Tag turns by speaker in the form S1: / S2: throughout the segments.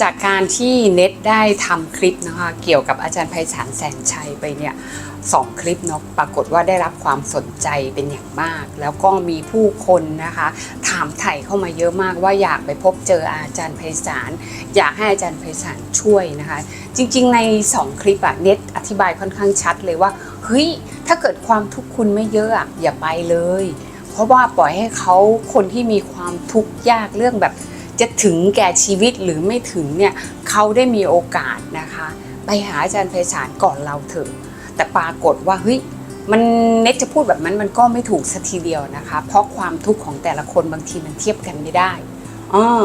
S1: จากการที่เน็ตได้ทำคลิปนะคะเกี่ยวกับอาจารย์ไพศาลแสนชัยไปเนี่ยสองคลิปเนาะปรากฏว่าได้รับความสนใจเป็นอย่างมาก แล้วก็มีผู้คนนะคะ ถามไถ่เข้ามาเยอะมากว่าอยากไปพบเจออาจารย์ไพศาลอยากให้อาจารย์ไพศาลช่วยนะคะ จริงๆใน 2 คลิปอะเน็ตอธิบายค่อนข้างชัดเลยว่าเฮ้ยถ้าเกิดความทุกข์คุณไม่เยอะอะอย่าไปเลย เพราะว่าปล่อยให้เขาคนที่มีความทุกข์ยากเรื่องแบบ จะถึงแก่ชีวิตหรือไม่ถึงเนี่ยเขาได้มีโอกาสนะคะ ไปหาอาจารย์ไพศาลก่อนเราเถอะ แต่ปรากฏว่าเฮ้ยมันเน็ตจะพูดแบบนั้นมันก็ไม่ถูกสัทีเดียวนะคะ เพราะความทุกข์ของแต่ละคนบางทีมันเทียบกันไม่ได้ออ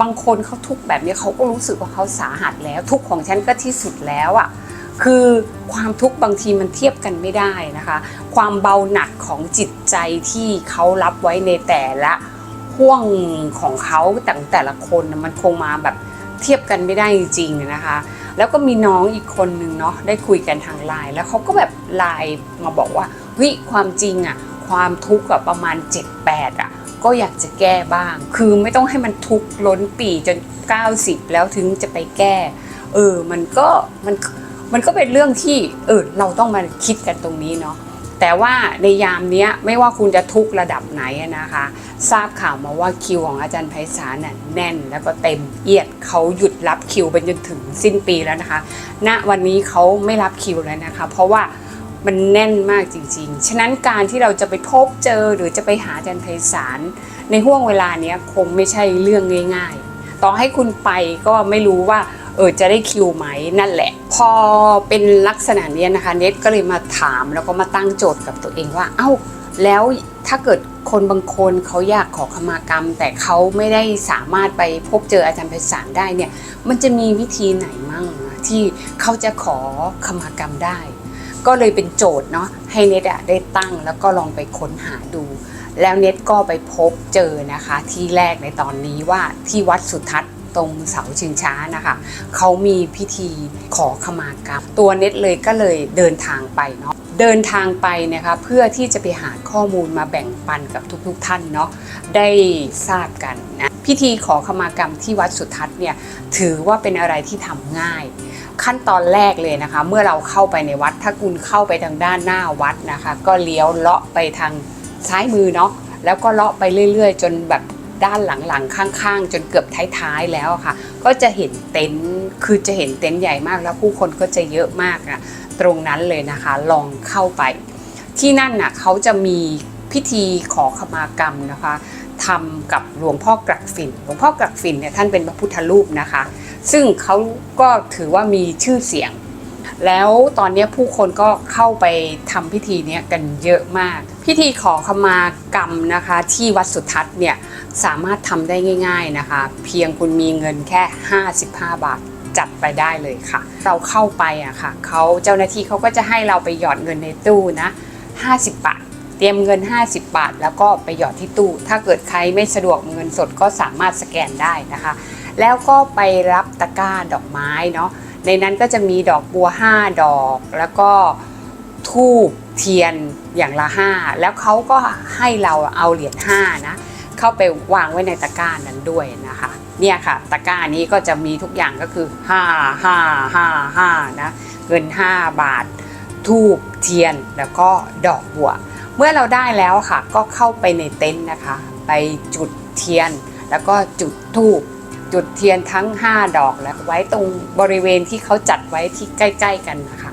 S1: บางคนเขาทุกข์แบบนี้เขาก็รู้สึกว่าเขาสาหัสแล้ว ทุกข์ของฉันก็ที่สุดแล้วอะ่ะคือความทุกข์บางทีมันเทียบกันไม่ได้นะคะ ความเบาหนักของจิตใจที่เขารับไว้ในแต่ละ ห่วงของเขาแต่แต่ละคนนะมันคงมาแบบเทียบกันไม่ได้จริงๆนะคะ แล้วก็มีน้องอีกคนนึงเนาะได้คุยกันทางไลน์แล้วเขาก็แบบไลน์มาบอกว่าเฮ้ยความจริงอะความทุกข์อะประมาณ 7-8อะก็อยากจะแก้บ้าง คือไม่ต้องให้มันทุกข์ล้นปีจน 90 แล้วถึงจะไปแก้ เออ มันก็มันมันก็เป็นเรื่องที่เออเราต้องมาคิดกันตรงนี้เนาะ แต่ว่าในยามนี้ไม่ว่าคุณจะทุกข์ระดับไหนนะคะ ทราบข่าวมาว่าคิวของอาจารย์ไพศาลน่ะแน่นแล้วก็เต็มเอียดเขาหยุดรับคิวไปจนถึงสิ้นปีแล้วนะคะณวันนี้เขาไม่รับคิวแล้วนะคะ เพราะว่ามันแน่นมากจริงๆ ฉะนั้นการที่เราจะไปพบเจอหรือจะไปหาอาจารย์ไพศาลในห่วงเวลาเนี้ยคงไม่ใช่เรื่องง่าย ๆ ต่อให้คุณไปก็ไม่รู้ว่า เออจะได้คิวไหมนั่นแหละ พอเป็นลักษณะนี้นะคะเน็ตก็เลยมาถามแล้วก็มาตั้งโจทย์กับตัวเองว่า เอ้าแล้วถ้าเกิดคนบางคนเขาอยากขอขมากรรม แต่เขาไม่ได้สามารถไปพบเจออาจารย์ไพศาลได้เนี่ย มันจะมีวิธีไหนมั่งที่เขาจะขอขมากรรมได้ ก็เลยเป็นโจทย์เนาะให้เน็ตอะได้ตั้งแล้วก็ลองไปค้นหาดู แล้วเน็ตก็ไปพบเจอนะคะที่แรกในตอนนี้ว่าที่วัดสุทัศน์ ตรงเสาชิงช้านะคะเขามีพิธีขอขมากรรม ตัวเน็ตเลยก็เลยเดินทางไปเนาะเดินทางไปนะคะเพื่อที่จะไปหาข้อมูลมาแบ่งปันกับทุกๆท่านเนาะได้ทราบกันนะพิธีขอขมากรรมที่วัดสุทัศน์เนี่ยถือว่าเป็นอะไรที่ทำง่าย ขั้นตอนแรกเลยนะคะ เมื่อเราเข้าไปในวัด ถ้าคุณเข้าไปทางด้านหน้าวัดนะคะ ก็เลี้ยวเลาะไปทางซ้ายมือเนาะแล้วก็เลาะไปเรื่อย ๆ จนแบบ ด้านหลังๆ ข้างๆ จนเกือบท้ายๆแล้วค่ะ ก็จะเห็นเต็นท์คือจะเห็นเต็นท์ใหญ่มากแล้วผู้คนก็จะเยอะมากนะตรงนั้นเลยนะคะ ลองเข้าไป ที่นั่นน่ะเขาจะมีพิธีขอขมากรรมนะคะทำกับหลวงพ่อกลักฝิ่น หลวงพ่อกลักฝิ่นเนี่ยท่านเป็นพระพุทธรูปนะคะ ซึ่งเขาก็ถือว่ามีชื่อเสียง แล้วตอนนี้ผู้คนก็เข้าไปทำพิธีเนี้ยกันเยอะมาก พิธีขอขมากรรมนะคะ ที่วัดสุทัศน์เนี่ยสามารถทำได้ง่าย ๆนะคะ เพียงคุณมีเงินแค่ 55 บาทจัดไปได้เลยค่ะ เราเข้าไปอะค่ะเขาเจ้าหน้าที่เขาก็จะให้เราไปหยอดเงินในตู้นะ 50 บาท เตรียมเงิน 50 บาท แล้วก็ไปหยอดที่ตู้ ถ้าเกิดใครไม่สะดวกเงินสดก็สามารถสแกนได้นะคะ แล้วก็ไปรับตะกร้าดอกไม้เนาะ ในนั้นก็จะมีดอกบัว 5 ดอก แล้วก็ทูบเทียนอย่างละ 5 แล้วเขาก็ให้เราเอาเหรียญ5นะเข้าไปวางไว้ในตะกร้านั้นด้วยนะคะเนี่ยค่ะตะกร้านี้ก็จะมีทุกอย่างก็คือ 5 5 5 5นะเงิน 5 บาท ทูบเทียนแล้วก็ดอกบัว เมื่อเราได้แล้วค่ะ ก็เข้าไปในเต็นท์นะคะ ไปจุดเทียนแล้วก็จุดทูบ จุดเทียนทั้ง 5 ดอกแล้วไว้ตรงบริเวณที่เขาจัดไว้ที่ใกล้ ๆ กันนะคะ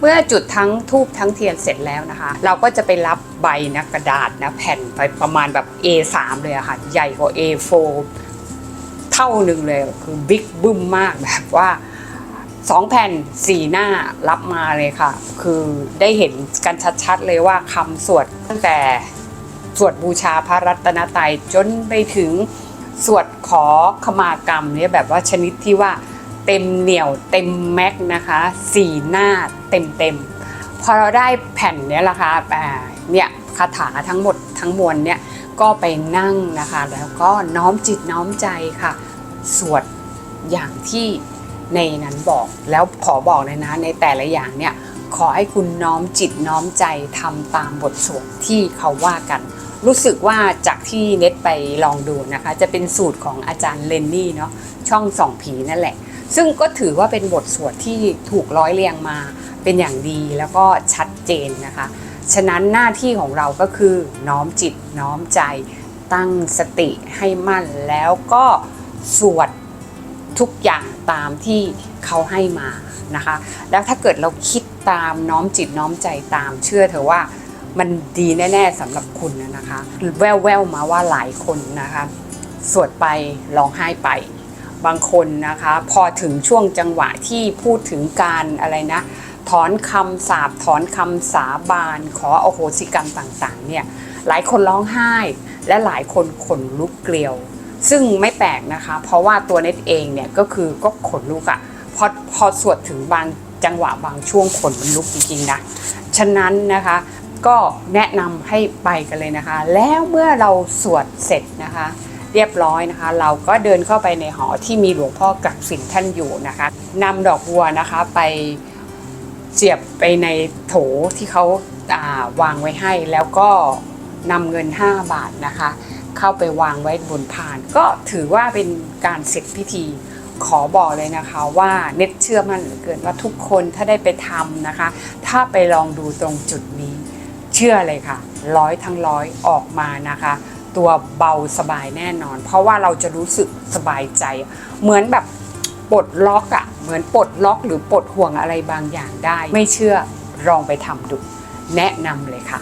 S1: เมื่อจุดทั้งทูบทั้งเทียนเสร็จแล้วนะคะ เราก็จะไปรับใบนะกระดาษนะแผ่นไปประมาณแบบ A3 เลยอะค่ะใหญ่กว่า A4 เท่าหนึ่งเลยคือบิ๊กบึ้มมากแบบว่าสองแผ่นสี่หน้ารับมาเลยค่ะ คือได้เห็นกันชัดๆเลยว่าคำสวดตั้งแต่สวดบูชาพระรัตนตรัยจนไปถึง สวดขอขมากรรมเนี่ยแบบว่าชนิดที่ว่าเต็มเหนียวเต็มแม็กนะคะสี่หน้าเต็มเต็มๆพอเราได้แผ่นเนี้ยละคะอ่าเนี่ยคาถาทั้งหมดทั้งมวลเนี่ยก็ไปนั่งนะคะ แล้วก็น้อมจิตน้อมใจค่ะ สวดอย่างที่ในนั้นบอกแล้วขอบอกเลยนะในแต่ละอย่างเนี่ยขอให้คุณน้อมจิตน้อมใจทำตามบทสวดที่เขาว่ากัน รู้สึกว่าจากที่เน็ตไปลองดูนะคะ จะเป็นสูตรของอาจารย์เลนนี่เนาะช่องส่องผีนั่นแหละ ซึ่งก็ถือว่าเป็นบทสวดที่ถูกร้อยเรียงมาเป็นอย่างดีแล้วก็ชัดเจนนะคะ ฉะนั้นหน้าที่ของเราก็คือน้อมจิตน้อมใจตั้งสติให้มั่นแล้วก็สวดทุกอย่างตามที่เขาให้มานะคะ แล้วถ้าเกิดเราคิดตามน้อมจิตน้อมใจตามเชื่อเถอะว่า มันดีแน่ๆสำหรับคุณนะคะ แววๆมาว่าหลายคนนะคะสวดไปร้องไห้ไป บางคนนะคะ พอถึงช่วงจังหวะที่พูดถึงการอะไรนะ ถอนคำสาปถอนคำสาบาน ขออโหสิกรรมต่างๆ เนี่ยหลายคนร้องไห้ และหลายคนขนลุกเกลียว ซึ่งไม่แปลกนะคะ เพราะว่าตัวเน็ตเองเนี่ยก็คือก็ขนลุกอะ่ะพอพอสวดถึงบางจังหวะบางช่วงขนมันลุกจริงๆนะฉะนั้นนะคะ ก็แนะนำให้ไปกันเลยนะคะ แล้วเมื่อเราสวดเสร็จนะคะ เรียบร้อยนะคะ เราก็เดินเข้าไปในหอที่มีหลวงพ่อกักสินท่านอยู่นะคะนำดอกบัวนะคะไปเสียบไปในโถที่เขาาวางไว้ให้แล้วก็นำเงิน 5 บาทนะคะ เข้าไปวางไว้บนพาน ก็ถือว่าเป็นการเสร็จพิธีขอบอกเลยนะคะว่าเน็ตเชื่อมั่นเหลือเกินว่าทุกคนถ้าได้ไปทำนะคะ ถ้าไปลองดูตรงจุดนี้ เชื่อเลยค่ะ ร้อยทั้งร้อยออกมานะคะ ตัวเบาสบายแน่นอน เพราะว่าเราจะรู้สึกสบายใจ เหมือนแบบปลดล็อกอะ่ะเหมือนปลดล็อกหรือปลดห่วงอะไรบางอย่างได้ ไม่เชื่อลองไปทำดู แนะนำเลยค่ะ